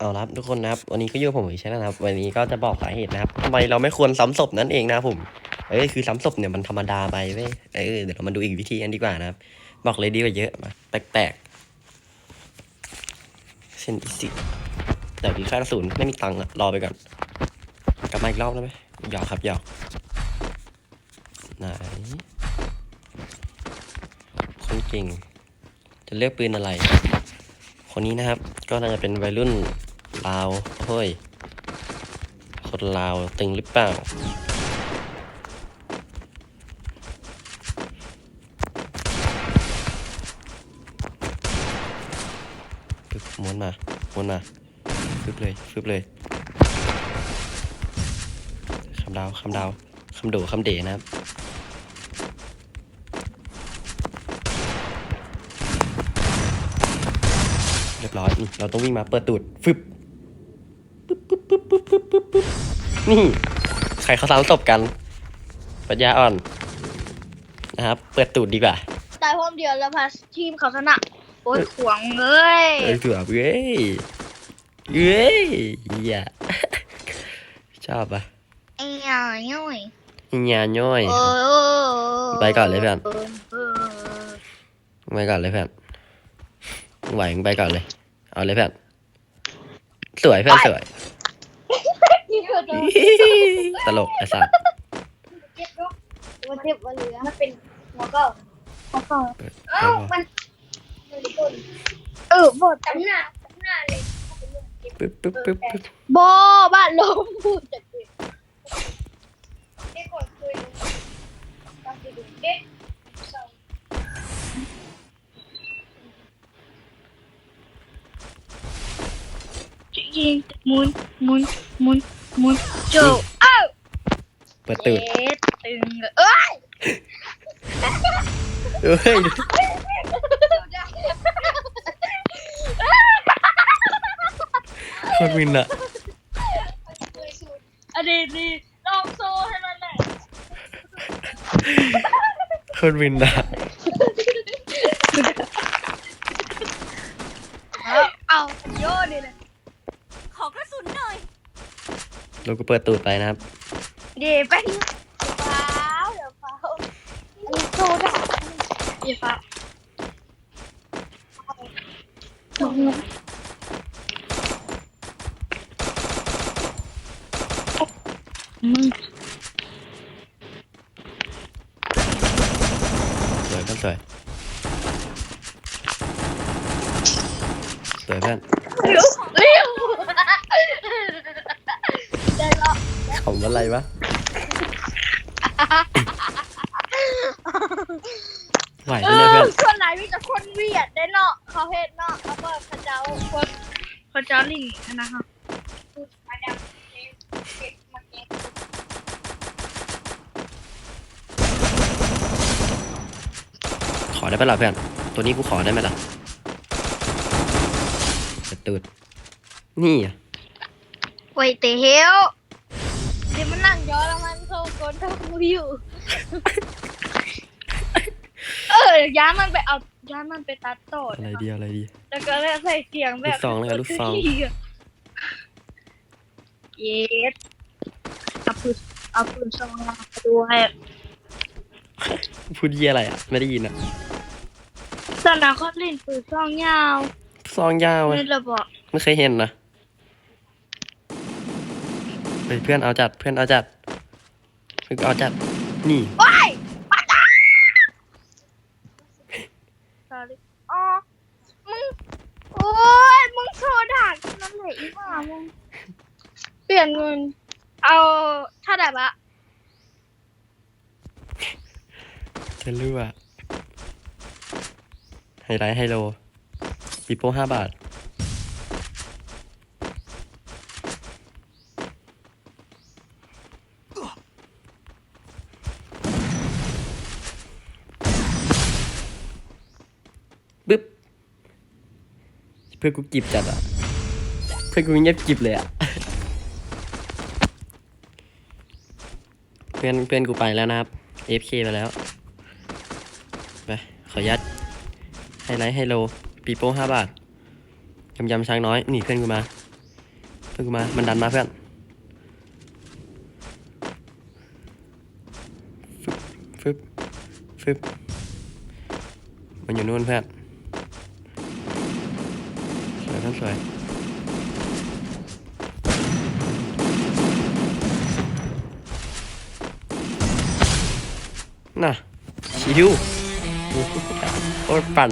เอาละทุกคนนะครับ วันนี้ก็อยู่กับผมอีกใช่ไหมนะครับ วันนี้ก็จะบอกสาเหตุนะครับทำไมเราไม่ควรซ้ำศพนั่นเองนะครับผม เอ้ยคือซ้ำศพเนี่ยมันธรรมดาไปเว้ยเออเดี๋ยวเรามาดูอีกวิธีกันดีกว่านะครับ บอกเลยดีกว่าเยอะมาแปลกๆเช่นอีสิแต่ดีค่ากระสุนไม่มีตังค์อะรอไปก่อน กลับมาอีกรอบได้ไหมหยอกครับหยอกไหนคนเก่งจะเลือกปืนอะไร คนนี้นะครับ ก็น่าจะเป็นวัยรุ่น ลาวเฮ้ย คนลาวตึงหรือเปล่าฟึบม้วนมาม้วนมาฟึบเลยฟึบเลย คำดาว คำดาว คำโดคำเดนะครับเรียบร้อยนี่เราต้องวิ่งมาเปิดตูดฟึบ ปึ๊บปึ๊บปึ๊บปึ๊บปึ๊บนี่ใครเขาซ้ำศพกัน ปัญญาอ่อน นะครับ เปิดตูดดีกว่า ตายพร้อมเดียวแล้วพาทีมเขาชนะ โอ้ยขวางเอ้ยเอ้ยเกือบเว้ยเอ้ยอย่าชอบปะไอ้ยาย่อยงานย่อยโอ้ยไปก่อนเลยเพื่อนเออไปก่อนเลยเพื่อนไหวมึงไปก่อนเลย เอาเลยเพื่อนสวยเพื่อนสวยนี่ คือตัวตลกไอ้สัสเจ็บเนาะมันเจ็บมันเหลือมันเป็นหัวเก่าหัวเก่าเปิดเอ้ามันเออบดจำหน้าจำหน้าเลยปึ๊บปึ๊บปึ๊บปึ๊บบอบ้านลมพูดจะเจ็บเด็กคนเคยลงตั้งแต่เด็กเศร้ายิงหมุนหมุนหมุนห มุนโจเอ้าเปิดตูดเอ็ดตึงเลยเอ้ยเอ้ยคนวินอะอันนี้นี่ลองโซ่ให้มันหน่อยคนวินอะเอาเอาโยนนี่เลย ขอกระสุนหน่อย เราก็เปิดตูดไปนะครับ เดี๋ยวไปเฝ้าวเดี๋ยวเฝ้าอันนี้โซ่ได้เดี๋ยวเฝ้ามึงสวยเพื่อนสวยสวยเพื่อน เร็วเร็วได้แล้ว ขำอะไรวะไหวเอไหมเนี่ยอเพื่อนคนไหนมีแต่คนเวียดได้เนาะเขาเฮ็ดเนาะเขาเปิดพระเจ้าคนพระเจ้าลิงนะคะมาดามเก็บมาเก็บขอได้ปะล่ะเพื่อน ตัวนี้กูขอได้ไหมล่ะเปิดตูดนี่อะไว้เตเฮลเดี๋ยวมันนั่งย้อนแล้วมันโทรกนโทรวิวเออย้านมันไปเอาย้านมันไปตัดต่ออะไรดีอะไรดี แล้วก็เลยใส่เสียงแบบลูกซองแล้วกันลูกซอง เย็ดเอาปืนเอาปืนซองมาดูให้พูดเยี่ยอะไรอะ ไม่ได้ยินอะสนาคอลินปืนซองยาวซองยาวอะนี่ระบอกไม่เคยเห็นนะเฮ้ยเพื่อนเอาจัดเพื่อนเอาจัดเพื่อนเอาจัดนี่ว้ายปาตา sorry อ๋อมึง โอ้ย มึงโชว์ด่ากันนั่นแหละอีหว่ามึง เปลี่ยนเงิน เอาเท่าไหร่บะจะรู้อะไฮไลท์ไฮโลปีโป้ห้าบาท เพื่อนกูกิบจัดอะ เพื่อนกูเงียบกิบเลยอะ เพื่อนเพื่อนกูไปแล้วนะครับ AFK ไปแล้ว ไปขออนุญาตไฮไลท์ไฮโลปีโป้ห้าบาทยำยำช้างน้อยหนีเพื่อนกูมาช่วยกูมา มันดันมาเพื่อนฟึบฟึบฟึบมันอยู่นู่นเพื่อน สวยเพื่อน